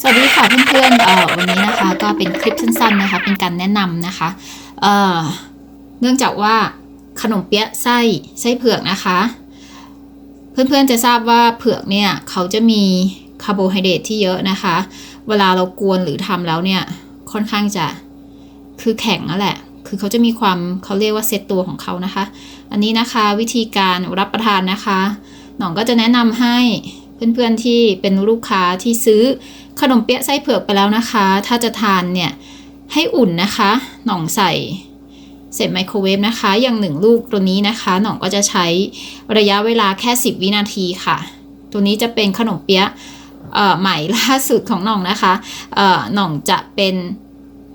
สวัสดีค่ะเพื่อนๆเอ่อวันนี้นะคะก็เป็นคลิปสั้นๆนะคะ เป็นการแนะนำนะคะเอ่อเนื่องจากว่าขนมเปี๊ยะไส้ไส้เผือกนะคะ เพื่อนๆจะทราบว่าเผือกเนี่ยเขาจะมีคาร์โบไฮเดรตที่เยอะนะคะ เวลาเรากวนหรือทำแล้วเนี่ยค่อนข้างจะคือแข็งนั่นแหละ คือเขาจะมีความเขาเรียกว่าเซตตัวของเขานะคะ อันนี้นะคะวิธีการรับประทานนะคะหน่องก็จะแนะนำให้ เพื่อนๆที่เป็นลูกค้าที่ซื้อขนมเปี๊ยะไส้เผือกไปแล้วนะคะ ถ้าจะทานเนี่ยให้อุ่นนะคะ หน่องใส่เสร็จไมโครเวฟนะคะ อย่างหนึ่งลูกตัวนี้นะคะ หน่องก็จะใช้ระยะเวลาแค่ 10 วินาทีค่ะ ตัวนี้จะเป็นขนมเปี๊ยะใหม่ล่าสุดของหน่องนะคะหน่องจะเป็น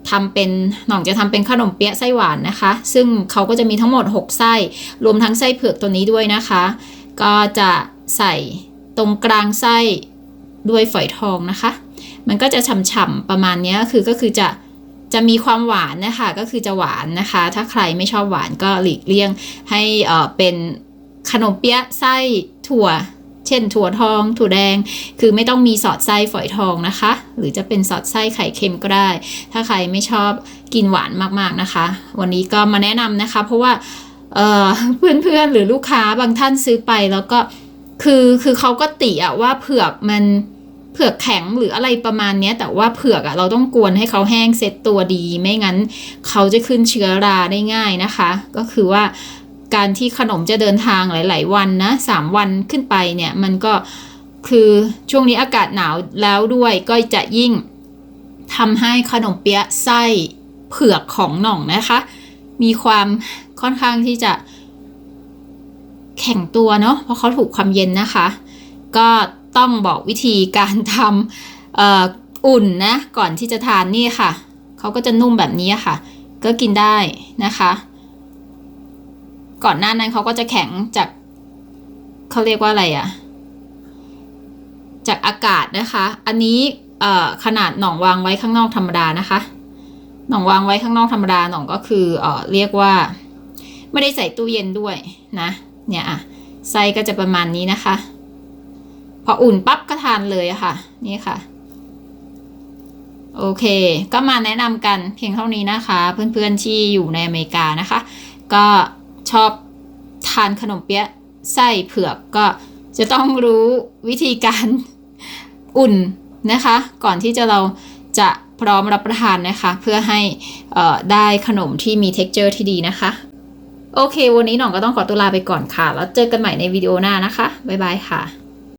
ทำเป็นหน่องจะทำเป็นขนมเปี๊ยะไส้หวานนะคะ ซึ่งเขาก็จะมีทั้งหมด 6 ไส้ รวมทั้งไส้เผือกตัวนี้ด้วยนะคะ ก็จะใส่ ตรงกลางไส้ด้วยฝอยทองนะคะ มันก็จะฉ่ำๆประมาณนี้คือก็คือจะจะมีความหวานนะคะก็คือจะหวานนะคะ ถ้าใครไม่ชอบหวานก็หลีกเลี่ยงให้เอ่อเป็นขนมเปี๊ยะไส้ถั่ว เช่น ถั่วทอง ถั่วแดง คือไม่ต้องมีสอดไส้ฝอยทองนะคะ หรือจะเป็นสอดไส้ไข่เค็มก็ได้ ถ้าใครไม่ชอบกินหวานมากๆนะคะ วันนี้ก็มาแนะนำนะคะ เพราะว่าเเพื่อนๆหรือลูกค้าบางท่านซื้อไปแล้วก็ คือคือเขาก็ติอะว่าเผือกมันเผือกแข็งหรืออะไรประมาณเนี้ย แต่ว่าเผือกอะเราต้องกวนให้เขาแห้งเซ็ตตัวดี ไม่งั้นเขาจะขึ้นเชื้อราได้ง่ายนะคะ ก็คือว่าการที่ขนมจะเดินทางหลาย ๆ วันนะสามวันขึ้นไปเนี่ยมันก็คือช่วงนี้อากาศหนาวแล้วด้วยก็จะยิ่งทำให้ขนมเปี๊ยะไส้เผือกของหน่องนะคะ มีความค่อนข้างที่จะ แข็งตัวเนาะเพราะเขาถูกความเย็นนะคะ ก็ต้องบอกวิธีการทำออุ่นนะก่อนที่จะทานนี่ค่ะ เขาก็จะนุ่มแบบนี้ค่ะ ก็กินได้นะคะ ก่อนหน้านั้นเขาก็จะแข็งจากเขาเรียกว่าอะไรอะจากอากาศนะคะ อันนี้ขนาดหน่องวางไว้ข้างนอกธรรมดานะคะหน่องวางไว้ข้างนอกธรรมดาหน่องก็คือเอเรียกว่า ไม่ได้ใส่ตู้เย็นด้วยนะ เนี่ยอะไส้ก็จะประมาณนี้นะคะ พออุ่นปั๊บก็ทานเลยอะค่ะ นี่ค่ะ โอเค ก็มาแนะนำกันเพียงเท่านี้นะคะ เพื่อนๆที่อยู่ในอเมริกานะคะ ก็ชอบทานขนมเปี๊ยะไส้เผือกก็จะต้องรู้วิธีการอุ่นนะคะ ก่อนที่จะเราจะพร้อมรับประทานนะคะ เพื่อให้ได้ขนมที่มี texture ที่ดีนะคะ โอเค วันนี้หน่องก็ต้องขอตัวลาไปก่อนค่ะ แล้วเจอกันใหม่ในวิดีโอหน้านะคะ บ๊ายบายค่ะ